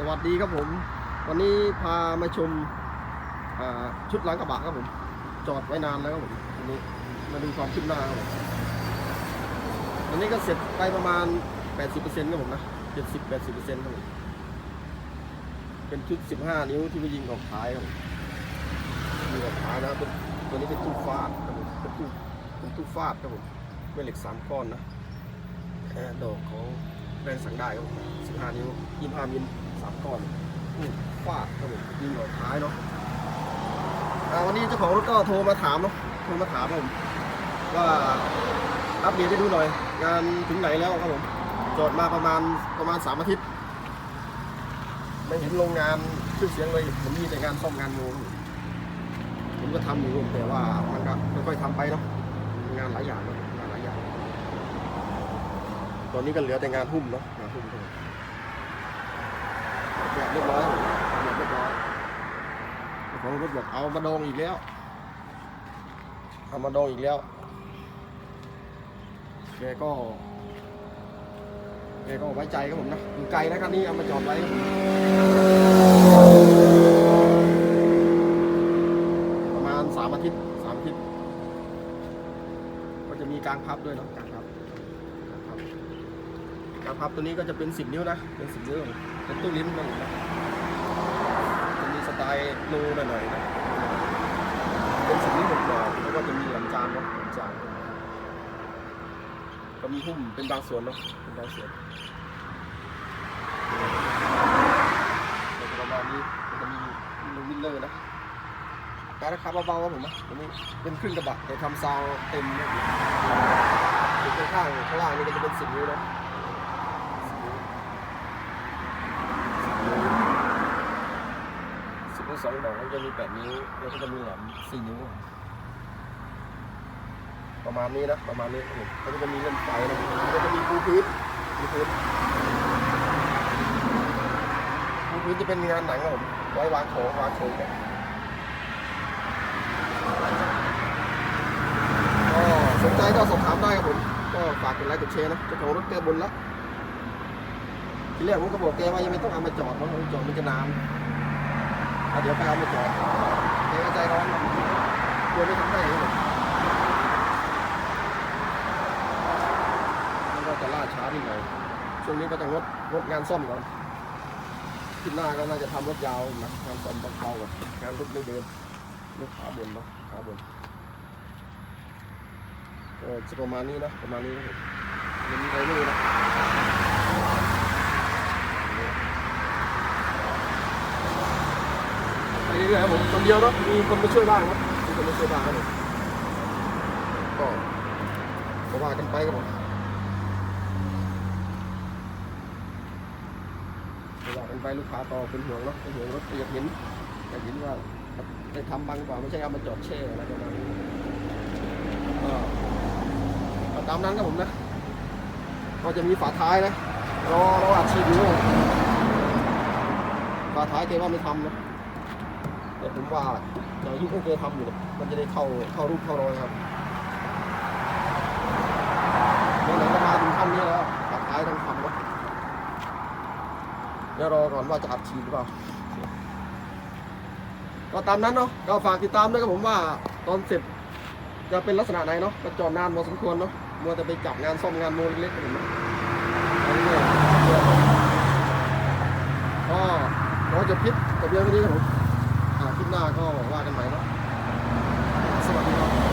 สวัสดีครับผม วันนี้พามาชมชุดล้างกระบะครับผม จอดไว้นานแล้วครับผมวันนี้มาดูความคืบหน้าครับผมวันนี้ก็เสร็จไปประมาณ 80%ครับผมนะ 70-80%ครับผมเป็นชุด 15 นิ้วที่ไปยิงออกท้ายครับผมยิงออกท้ายนะเป็นตัวนี้เป็นตู้ฟาดครับผมเป็นตู้เป็นตู้ฟาดครับผมเป็นเหล็กสามก้อนนะแอร์ดอกของแรงสั่งได้ครับผม15 นิ้ว25มิลามก้อนตู้ฟาดครับผมยิงออกท้ายเนาะอ่าวันนี้เจ้าของรถก็โทรมาถามเนาะโทรมาถามผมว่าอัปเดตให้ดูหน่อย งานถึงไหนแล้วครับผมจอดมาประมาณประมาณสามอาทิตย์ไม่เห็นโรงงานชื่อเสียงเลยผมมีแต่งานซ่อมงานงูผมก็ทำอยู่แต่ว่ามันก็ค่อยๆทำไปเนาะงานหลายอย่างเนาะงานหลายอย่าง ตอนนี้ก็เหลือแต่งานหุ้มเนาะงานหุ้มครับผม แบบเรียบร้อยบเรียบร้อยของรถบอกเอามาดองอีกแล้ว เอามาดองอีกแล้วแกก็แกก็ไว้ใจครับผมนะอยู่ไกลนะคันนี้เอามาจอดไว้ประมาณสามอาทิตย์สามอาทิตย์ ก็จะมีกลางพับด้วยเนาะกลางพับ กลางพับตัวนี้ก็จะเป็นสิบนิ้วนะเป็นสิบนิ้วเป็นตู้ลิ้นนะผมนะจะมีสไตล์โลหน่อยๆนะเป็นสิ่งที่ผมบอกแล้วก็จะมีหลังจานเนาะหลังจานก็มีหุ้มเป็นบางส่วนเนาะเป็นบางส่วนประมาณนี้มันจะมีลูวิลเลอร์นะการราคาเบาๆครับผมนะตัวนี้เป็นครึ่งกระบะแต่ทำซาวเต็มนะส่วนข้างข้างล่างนี่ก็จะเป็นสิบนิ้วนะ สองดอกแล้วจะมีแปดนิ้ว แล้วก็จะมีแหลมสี่นิ้ว ประมาณนี้นะประมาณนี้ผมแล้วก็จะมีเล่นไฟนะแล้วก็จะมีปูพื้นปูพื้นปูพื้นจะเป็นงานหนังครับผมไว้วางของวางโชว์กันก็สนใจก็สอบถามได้ครับผมก็ฝากกดไลค์กดแชร์นะเจ้าของรถแกบนละทีแรกผมก็บอกแกว่ายังไม่ต้องเอามาจอดเพราะจอดมันจะนาน เดี๋ยวไปเอามาจอดเดี๋ยวใจร้อนกลัวไม่ทำได้ครับผมแล้วก็จะล่าช้านิดหน่อยช่วงนี้ก็จะงดงดงานซ่อมก่อนทิศหน้าก็น่าจะทำรถยาวนะงานซ่อมเบาๆก่อนงานรถไม่เดินรถขาบนเนาะขาบนก็จะประมาณนี้นะประมาณนี้ครับผมยังมีอะไรไม่รู้นะ ไป เรื่อยๆครับผมคนเดียวเนาะมีคนมาช่วยบ้างครับมีคนมาช่วยบ้างครับผมก็ก็ว่ากันไปครับผมว่ากันไปลูกค้าต่อเป็นห่วงเนาะเป็นห่วงรถอยากเห็นอยากเห็นว่าได้ทำบ้างหรือเปล่าไม่ใช่เอามาจอดแช่อะไรประมาณนี้ก็ก็ตามนั้นครับผมนะก็จะมีฝาท้ายนะรอรออัดฉีดอยู่ฝาท้ายเกว่าไม่ทำนะ แต่ผมว่าจะยุ่งก็เคยทำอยู่เนี่ยมันจะได้เข้าเข้ารูปเข้ารอยครับเมื่อไหร่ก็มาถึงขั้นนี้แล้วตัดท้ายต้องทำเนาะเดี๋ยวรอก่อนว่าจะอัดฉีดหรือเปล่าก็ตามนั้นเนาะก็ฝากติดตามด้วยครับผมว่าตอนเสร็จจะเป็นลักษณะไหนเนาะก็จอดนานพอสมควรเนาะมัวแต่ไปจับงานซ่อมงานโมเล็กๆครับผมนะเอาเรื่อยๆก็น้องจะพิษกับเรื่องนี้ครับผม คลิปหน้าก็ว่ากันใหม่เนาะสวัสดีครับ